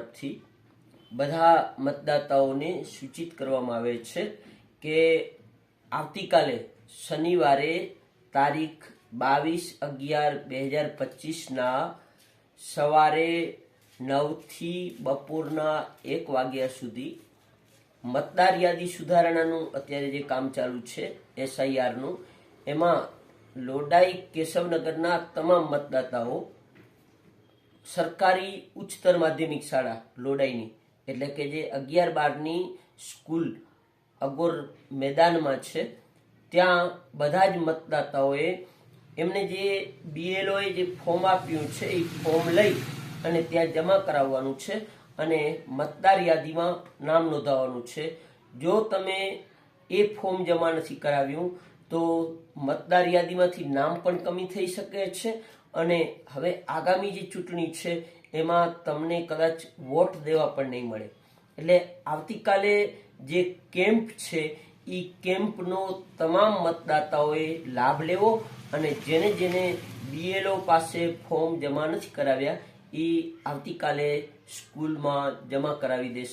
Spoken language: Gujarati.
તરફથી બધા મતદાતાઓને સૂચિત કરવામાં આવે છે કે આવતીકાલે શનિવારે તારીખ બાવીસ અગિયાર બે હજાર પચીસના સવારે નવથી બપોરના એક વાગ્યા સુધી મતદાર યાદી સુધારણાનું અત્યારે જે કામ ચાલુ છે એસઆઈઆરનું એમાં લોડાઈ કેશવનગરના તમામ મતદાતાઓ સરકારી ઉચ્ચતર માધ્યમિક શાળા, લોડાઈની. એટલે કે જે અગિયાર બારની સ્કૂલ અગોર મેદાનમાં છે, ત્યાં બધા જ મતદાતાઓએ એમને જે બીએલઓએ જે ફોર્મ આપ્યું છે, એ ફોર્મ લઈ અને ત્યાં જમા કરાવવાનું છે અને મતદાર યાદીમાં નામ નોંધાવવાનું છે. જો તમે એ ફોર્મ જમા નથી કરાવ્યું તો મતદાર યાદીમાંથી નામ પણ કમી થઈ શકે છે અને હવે આગામી જે ચૂંટણી છે, એમાં તમને કદાચ વોટ દેવા પણ નહીં મળે. એટલે આવતીકાલે જે કેમ્પ છે એ કેમ્પનો તમામ મતદાતાઓએ લાભ લેવો અને જેને જેને બીએલઓ પાસે ફોર્મ જમા નથી કરાવ્યા એ આવતીકાલે સ્કૂલમાં જમા કરાવી દેશો.